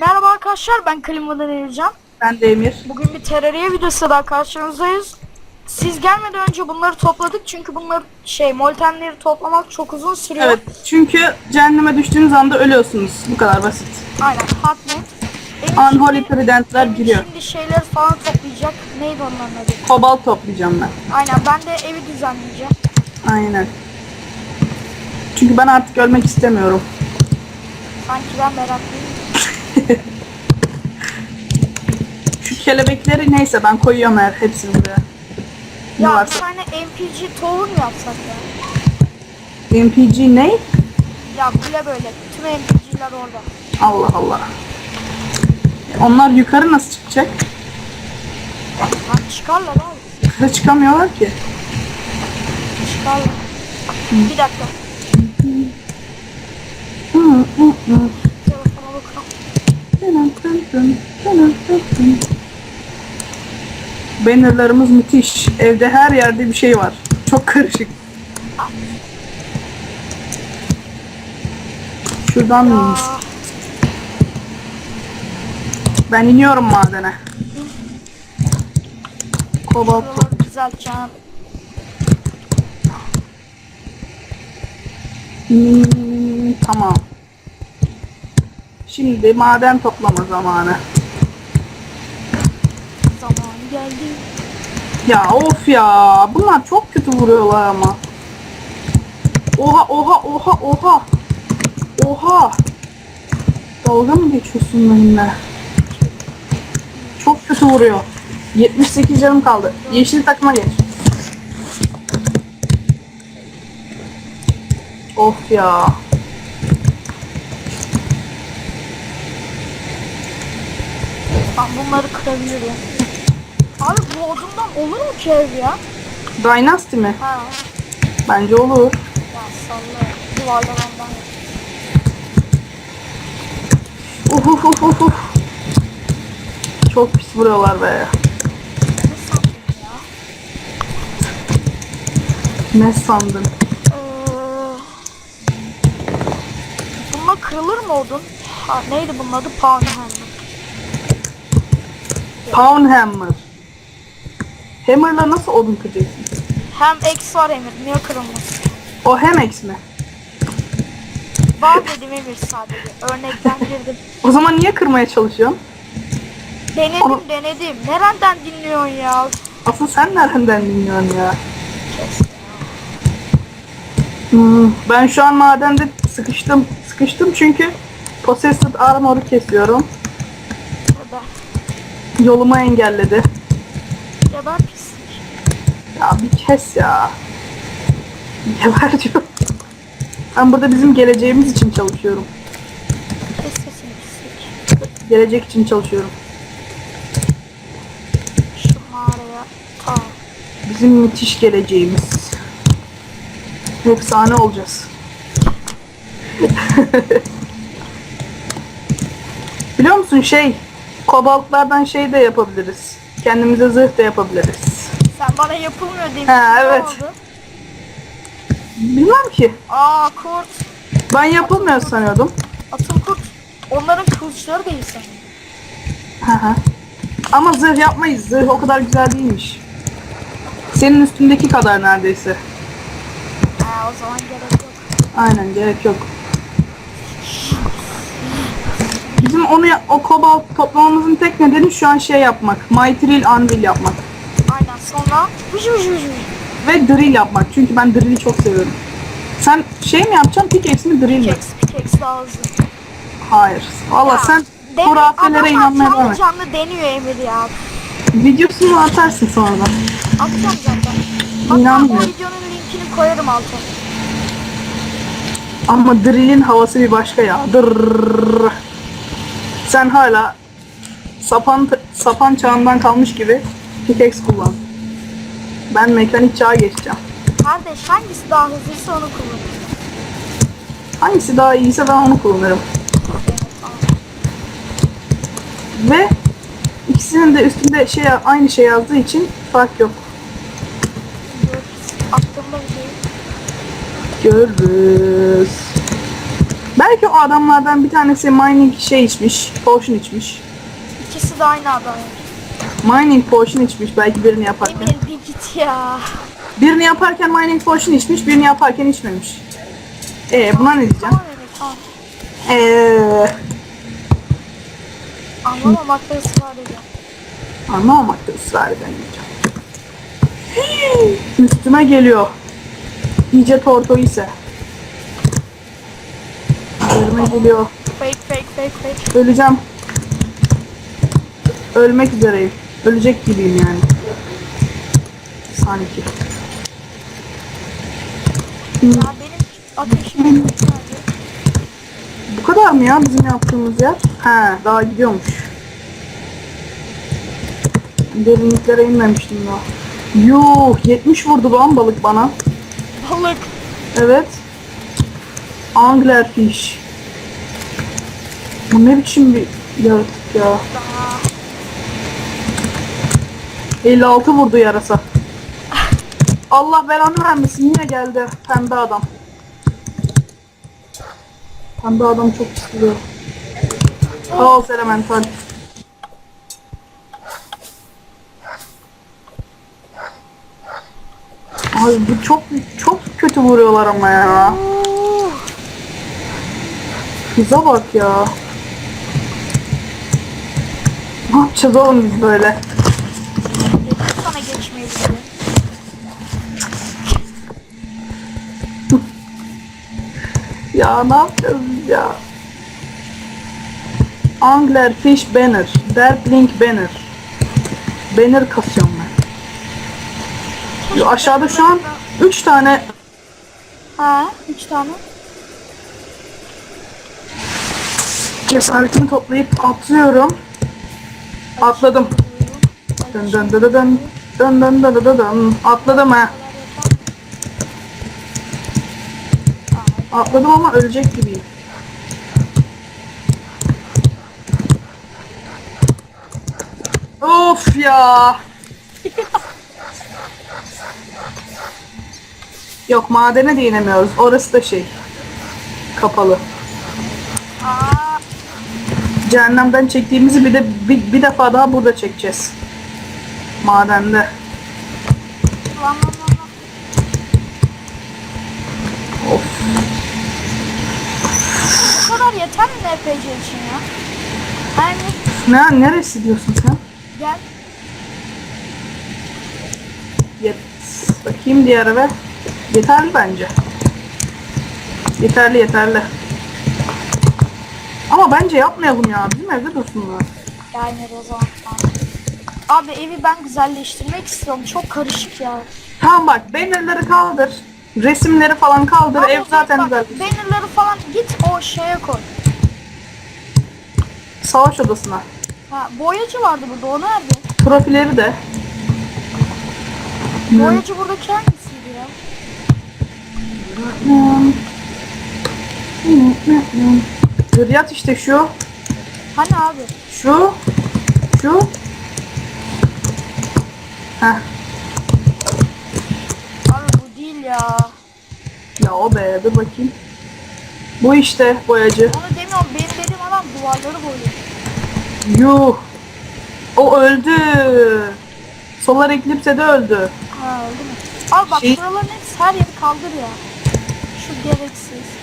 Merhaba arkadaşlar ben Klimadan Ercan. Ben de Emir. Bugün bir teröriye videosu daha karşınızdayız. Siz gelmeden önce bunları topladık çünkü bunları şey moltenleri toplamak çok uzun sürüyor. Evet çünkü cehenneme düştüğünüz anda ölüyorsunuz. Bu kadar basit. Aynen. Benim Unholy Trident'ler giriyor. Şimdi şeyler falan toplayacak. Neydi onların adı? Kobalt toplayacağım ben. Aynen ben de evi düzenleyeceğim. Aynen. Çünkü ben artık ölmek istemiyorum. Sanki ben meraklıyım. Şu kelebekleri neyse ben koyuyorum her hepsini buraya. Ne Ya bir varsa. tane MPG tower mu yapsak ya? MPG ne? Ya kule böyle. Tüm MPG'ler orada. Allah Allah. Onlar yukarı nasıl çıkacak? Lan çıkarlar abi. Yukarı çıkamıyorlar ki. Çıkarlar. Bir dakika. Telefona bakalım. Bannerlarımız müthiş. Evde her yerde bir şey var. Çok karışık. Şuradan? Aa, Ben iniyorum madene. Kobalt düzelteceğim. Hmm, tamam. Şimdi maden toplama zamanı. Zamanı geldi. Ya of ya. Bunlar çok kötü vuruyorlar ama. Oha oha oha oha. Oha. Dalga mı geçiyorsun benimle? Çok kötü vuruyor. 78 canım kaldı. Yeşil takıma geç. Of ya. Ben bunları kırabilirim. Abi bu odundan olur mu ki ev ya? Dynasty mi? Ha. Bence olur. Ya salla. Duvarlar ondan. Uf uf uf. Çok pis vuruyorlar be. Ne sandın ya? Ne sandın? Ee, bununla kırılır mı odun? Ha, neydi bunun adı? Pound Hammer. Pound Hammer. Hammer'la nasıl odun kıracaksın? Hem X var Emir. Niye kırılmaz? O Hemex mi? Var dedim Emir sadece. Örnekten girdim. O zaman niye kırmaya çalışıyorsun? Denedim Ama- denedim. Nereden dinliyorsun ya? Asıl sen nereden dinliyorsun ya. Hmm, ben şu an madende sıkıştım. Sıkıştım çünkü Possessed Armor'u kesiyorum. Yolumu engelledi. Ben pislik. Ya bir kes ya. Geber diyor. Ben burada bizim geleceğimiz için çalışıyorum. Kes sesini pislik. Gelecek için çalışıyorum. Şu mağaraya. Tamam. Bizim müthiş geleceğimiz. Efsane olacağız. Biliyor musun şey, kobaltlardan şey de yapabiliriz. Kendimize zırh da yapabiliriz. Sen bana yapılmıyor demiştin. Ha, ne evet. oldu? Bilmem ki. Aa kurt. Ben yapılmıyor sanıyordum. Atıl kurt. Onların kılıçları değil sanırım. Hı hı. Ama zırh yapmayız. Zırh o kadar güzel değilmiş. Senin üstündeki kadar neredeyse. Ha o zaman gerek yok. Aynen gerek yok. Bizim onu o kobalt toplamamızın tek nedeni şu an şey yapmak. Mytril anvil yapmak. Aynen sonra vıcı vıcı. Ve drill yapmak. Çünkü ben drill'i çok seviyorum. Sen şey mi yapacaksın? Pickaxe mi drill mi? Pickaxe, pickaxe daha hızlı. Hayır. Valla sen hurafelere adamlar inanmaya devam et. canlı deniyor Emir ya. Videosunu atarsın sonradan. Atacağım zaten. Hatta İnanmıyorum. videonun linkini koyarım altına. Ama drill'in havası bir başka ya. Dırrrr. Sen hala sapan sapan çağından kalmış gibi pickaxe kullan. Ben mekanik çağa geçeceğim. Kardeş hangisi daha hızlıysa onu kullanırım. Hangisi daha iyiyse ben onu kullanırım. Ve ikisinin de üstünde şey aynı şey yazdığı için fark yok. Attığımda videoyu. Görürüz. Belki o adamlardan bir tanesi mining şey içmiş, potion içmiş. İkisi de aynı adam. Mining potion içmiş belki birini yaparken. Emir bir git ya. Birini yaparken mining potion içmiş, birini yaparken içmemiş. Ee buna ne diyeceğim? Tamam Emir tamam. Ee Anlamamakta ısrar ediyorum. anlamamakta ısrar edemeyeceğim. Üstüme geliyor. İyice torto ise. Üstüme geliyor. Fake fake fake fake. Öleceğim. Ölmek üzereyim. Ölecek gibiyim yani. Sanki. Ya benim ateşim güzeldi. Bu kadar mı ya bizim yaptığımız yer? He daha gidiyormuş. Derinliklere inmemiştim daha. Yuh 70 vurdu lan balık bana. Balık. Evet. Anglerfish. Bu ne biçim bir yaratık ya. Daha. 56 vurdu yarasa. Allah belanı vermesin yine geldi pembe adam. Pembe adam çok istiyor. Kaos elemental. Ay bu çok çok kötü vuruyorlar ama ya. Kıza bak ya. Ne yapacağız oğlum biz böyle? Sana geçmeyi diye. Ya ne yapacağız biz ya? Angler Fish Banner. Derpling Banner. Banner kasıyorum ben. Yo, aşağıda şu an 3 tane Ha, üç tane. cesaretimi toplayıp atlıyorum. Atladım. Dön dön dön dön dön. Dön dön dön dön. Atladım ha. Atladım ama ölecek gibiyim. Of ya. Yok madene de inemiyoruz. Orası da şey. Kapalı. Aa, Cehennemden çektiğimizi bir de bir, bir defa daha burada çekeceğiz. Madende. lan lan lan. Of. Bu kadar yeter mi RPG için ya? Yani Ne neresi diyorsun sen? gel. Yet. Bakayım diğer eve. Yeterli bence. Yeterli yeterli. Ama bence yapmayalım ya. Bizim evde dursunlar. Gelmedi o zaman. Abi evi ben güzelleştirmek istiyorum. Çok karışık ya. Tamam bak bannerları kaldır. Resimleri falan kaldır. Abi Ev zaten bak, güzel. Bannerları falan git o şeye koy. Savaş odasına. Ha, boyacı vardı burada o nerede? Profilleri de. Boyacı buradaki hangisiydi ya? Hürriyat işte şu. Hani abi? Şu. Şu. Heh. Abi bu değil ya. Ya o be dur bakayım. Bu işte boyacı. Onu demiyorum. Benim dediğim adam duvarları boyuyor. Yuh. O öldü. Solar Eclipse'de öldü. Ha öldü mü? Al bak Şey- şuraların hepsi her yeri kaldır ya. Şu gereksiz.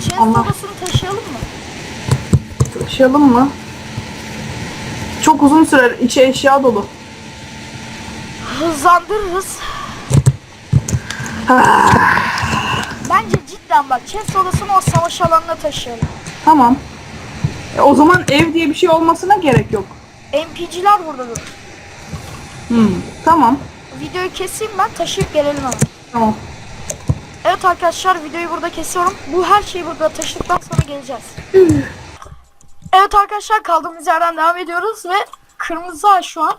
Chest Allah. odasını taşıyalım mı? Taşıyalım mı? Çok uzun sürer. İçi eşya dolu. Hızlandırırız. Bence cidden bak chest odasını o savaş alanına taşıyalım. Tamam. E, o zaman ev diye bir şey olmasına gerek yok. NPC'ler burada dur. Hmm. Tamam. Videoyu keseyim ben taşıyıp gelelim hemen. Tamam. Evet arkadaşlar videoyu burada kesiyorum. Bu her şeyi burada taşıdıktan sonra geleceğiz. evet arkadaşlar kaldığımız yerden devam ediyoruz ve kırmızı ay şu an.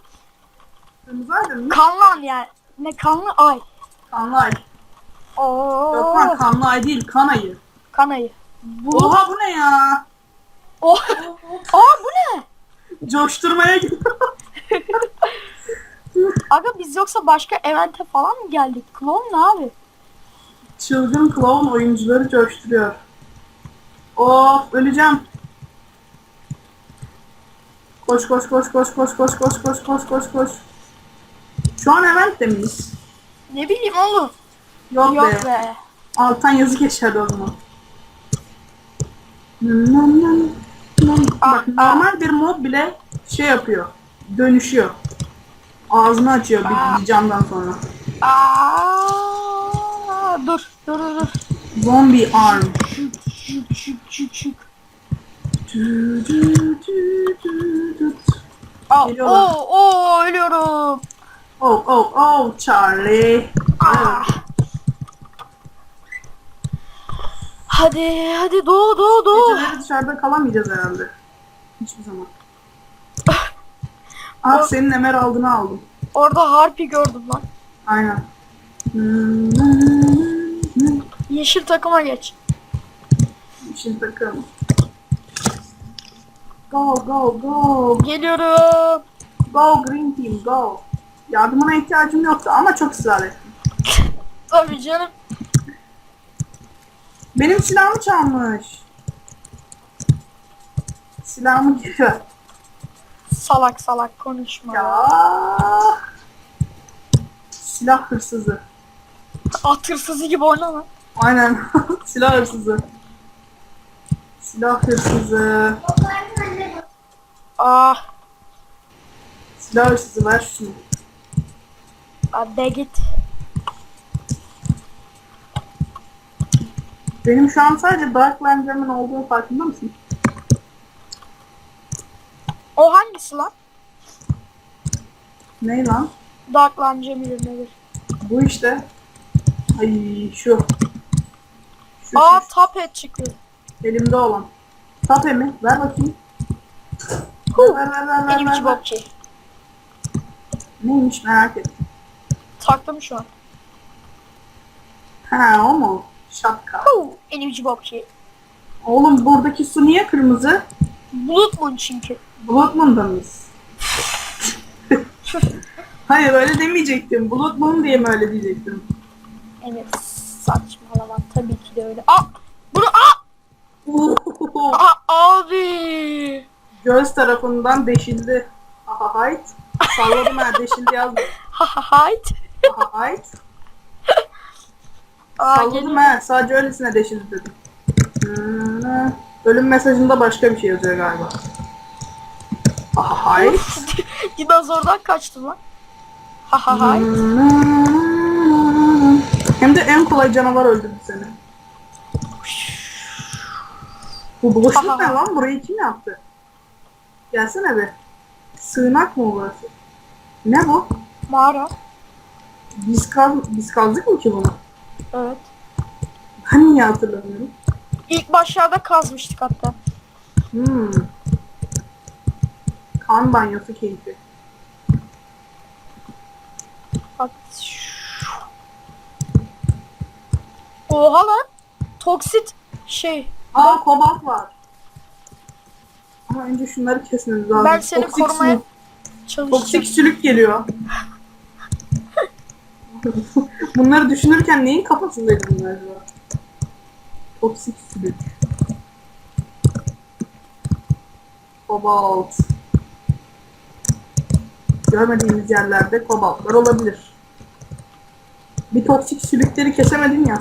Kırmızı aydın mı? Kanlı an yani. Ne kanlı ay. Kanlı ay. Oo. Yok lan kanlı ay değil kan ayı. Kan ayı. Bu. Oha bu ne ya? Oh. Aa bu ne? Coşturmaya gidiyor. Aga biz yoksa başka evente falan mı geldik? Klon ne abi? Çılgın clown oyuncuları coşturuyor. Of öleceğim. Koş koş koş koş koş koş koş koş koş koş koş. Şu an Event'te miyiz? Ne bileyim oğlum. Yok, Yok be. be. Alttan yazı geçerdi o zaman. Bak normal bir mod bile şey yapıyor. Dönüşüyor. Ağzını açıyor bir camdan sonra. Aa, dur dur dur dur. Zombie arm. Şık şık şık şık şık. Dü, dü, dü, dü, dü. Aa, Geliyorlar. oo, oo, ölüyorum. Oh oh oh Charlie. Aa. Hadi hadi doğu doğu doğu. Geceleri dışarıda kalamayacağız herhalde. Hiçbir zaman. Ah senin emer aldığını aldım. Orada harpi gördüm lan. Aynen. Yeşil takıma geç. Şimdi bakalım. Go go go. Geliyorum. Go green team go. Yardımına ihtiyacım yoktu ama çok ısrar ettim. Tabii canım. Benim silahımı çalmış. Silahımı geri ver. Salak salak konuşma. Ya. Silah hırsızı. At hırsızı gibi oynama. Aynen. Silah hırsızı. Silah hırsızı. Ah. Silah hırsızı ver şunu. Hadi git. Benim şu an sadece Dark Lanter'ın olduğu farkında mısın? O hangisi lan? Ne lan? Dark Cemil'in nedir? Bu işte. Ay şu. Şu, Aa head çıkıyor. elimde olan. Tape mi? Ver bakayım. Ver ver ver ver ver. Benim ver, için ver. Neymiş merak ettim. Taktım şu an. Ha o mu? Şapka. Huu, Benim için bokçu. Oğlum buradaki su niye kırmızı? Bulut mu çünkü? Blood Moon'da mıyız? Hayır öyle demeyecektim. Blood Moon diye mi öyle diyecektim? Evet saçmalama tabii ki de öyle. Aa! Bunu aa! Aa abi! Göz tarafından deşildi. Aha hayt. Salladım ha deşildi yazdım. Ha ha hayt. Aha hayt. Aa Salladım ha sadece öylesine deşildi dedim. Hmm, Ölüm mesajında başka bir şey yazıyor galiba. Aha hayt. Dinozordan kaçtım lan. Ha ha hayt. Hmm. Hem de en kolay canavar öldürdü seni. Bu boşluk ne lan? Burayı kim yaptı? Gelsene be. Sığınak mı burası? Ne bu? Mağara. Biz, kaz biz kazdık mı ki bunu? Evet. Ben niye hatırlamıyorum? İlk başlarda kazmıştık hatta. Hmm. Kan banyosu keyfi. Bak. Oha lan. Toksit şey. Aa kobalt var. Ama önce şunları kesmemiz lazım. Ben seni Toksik korumaya su- çalışacağım. Toksik sülük geliyor. Bunları düşünürken neyin kafasındaydı bunlar acaba? Toksik sülük. Kobalt. Görmediğimiz yerlerde kobaltlar olabilir. Bir toksik sülükleri kesemedim ya.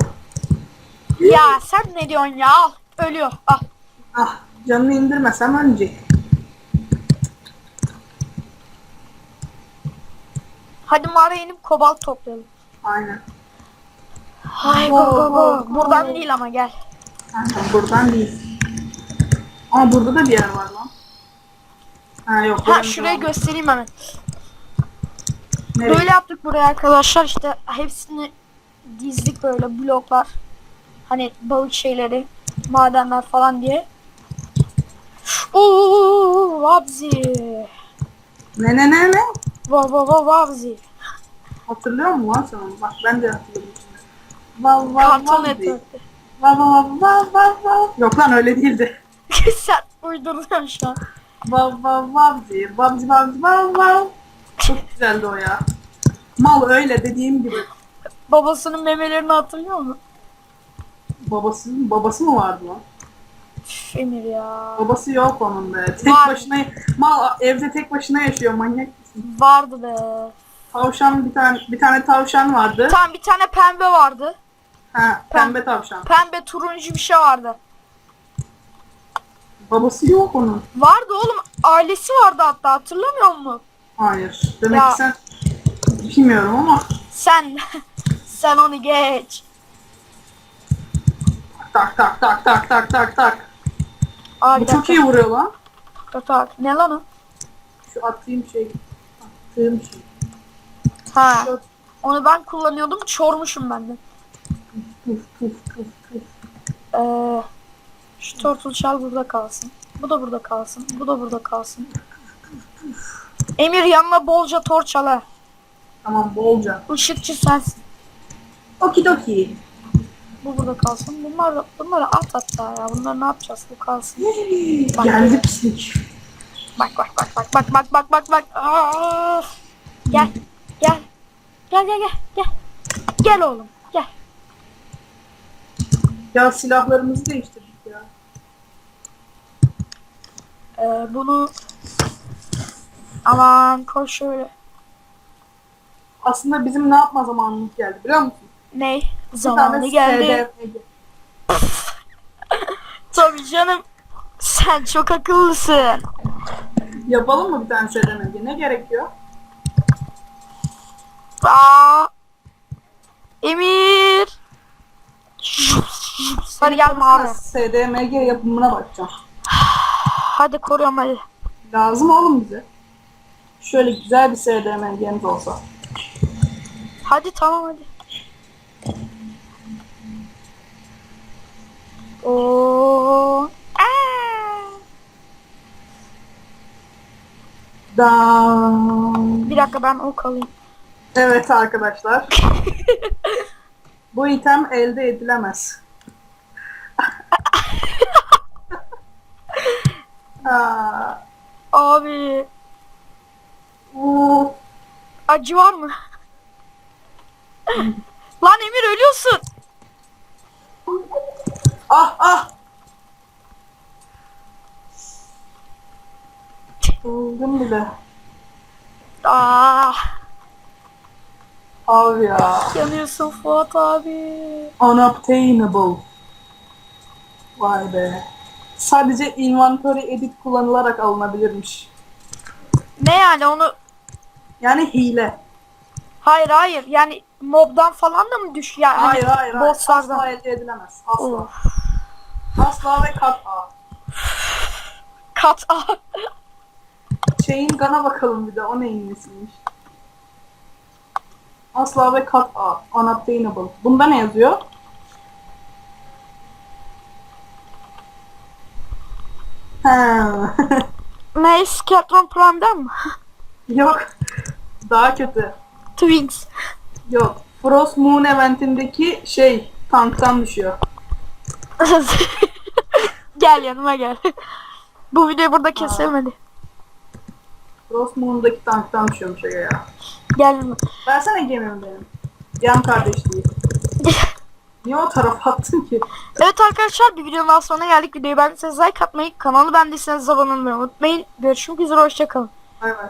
Ya sen ne diyorsun ya? Al. Ölüyor. Al. Ah canını indirmesem ölecek. Hadi mağaraya inip kobalt toplayalım. Aynen. Hay Go, go go. Buradan değil ama gel. Aynen buradan değil. Ama burada da bir yer var lan. Ha yok. Ha benim şurayı göstereyim hemen. Nereye? Böyle yaptık buraya arkadaşlar işte hepsini dizdik böyle bloklar. Hani balık şeyleri, madenler falan diye. Oo, Vabzi. Ne ne ne ne? Va va va Vabzi. Hatırlıyor musun lan sen onu? Bak ben de hatırlıyorum. Vav vav Karton. Network'te. Vav vav vav vav vav. Yok lan öyle değildi. Sen uydurdun şu an. Vav vav vav diye. Vav vav vav vav. Çok güzeldi o ya. Mal öyle dediğim gibi. Babasının memelerini hatırlıyor musun? Babası, babası mı vardı lan? Üf, Emir ya. Babası yok onun be. Tek Var. başına mal evde tek başına yaşıyor manyak? Vardı be. Tavşan bir tane bir tane tavşan vardı. Tamam bir tane pembe vardı. Ha, pembe tavşan. Pembe turuncu bir şey vardı. Babası yok onun. Vardı oğlum. Ailesi vardı hatta hatırlamıyor musun? Hayır. Demek Ya. ki sen bilmiyorum ama Sen sen onu geç. Tak tak tak tak tak tak tak. Aa, Bu bir çok dakika. iyi vuruyor lan. Tak, tak. Ne lan o? Şu attığım şey. Attığım şey. Ha. Onu ben kullanıyordum. Çormuşum ben de. puf puf puf puf. Ee, şu turtle shell burada kalsın. Bu da burada kalsın. Bu da burada kalsın. Emir yanına bolca torç al ha. Tamam bolca. Işıkçı sensin. Okidoki. Bu burada kalsın. Bunlar bunları at hatta ya. Bunları ne yapacağız? Bu kalsın. Bak. Geldi pislik. Bak bak bak bak bak bak bak bak bak. Aa! Gel. Gel. Gel gel gel. Gel. Gel oğlum. Gel. Ya silahlarımızı değiştirdik ya. Ee, bunu aman koş şöyle. Aslında bizim ne yapma zamanımız geldi biliyor musun? Ney? Zamanı geldi. Tabii canım. Sen çok akıllısın. Yapalım mı bir tane SDFG? Ne gerekiyor? Aa! Emir. Hadi gel mavi. SDMG yapımına bakacağım. Hadi koruyorum hadi. Lazım oğlum bize. Şöyle güzel bir SDMG'miz olsa. Hadi tamam hadi. Oo. Aa! Dan. Bir dakika ben ok alayım. Evet arkadaşlar. Bu item elde edilemez. Aa, Abi bu acı var mı? Lan Emir ölüyorsun. Ah ah. Buldum bile. Aa, Abi ya. yanıyorsun Fuat abi. Unobtainable. Vay be. Sadece inventory edit kullanılarak alınabilirmiş. Ne yani onu Yani hile. Hayır hayır yani mobdan falan da mı düş yani Hayır hani hayır hayır. bosslardan. Asla elde edilemez. Asla. Of. Asla ve kat'a. Kat A. Şeyin gana bakalım bir de o neyin nesiymiş. Asla ve kat'a. Unobtainable. Bunda ne yazıyor? Ne Scattron Prime'den mı? Yok. Daha kötü. Twins. Yok. Frost Moon eventindeki şey tanktan düşüyor. gel yanıma gel. Bu video burada kesilmedi. Frost Moon'daki tanktan düşüyormuş aga ya. Gel yanıma. Versene gemimi benim. Yan kardeşliği. Niye o tarafa attın ki? Evet arkadaşlar bir videonun daha sonuna geldik. Videoyu beğendiyseniz like atmayı, kanalı beğendiyseniz abone olmayı unutmayın. Görüşmek üzere hoşçakalın. Bay bay.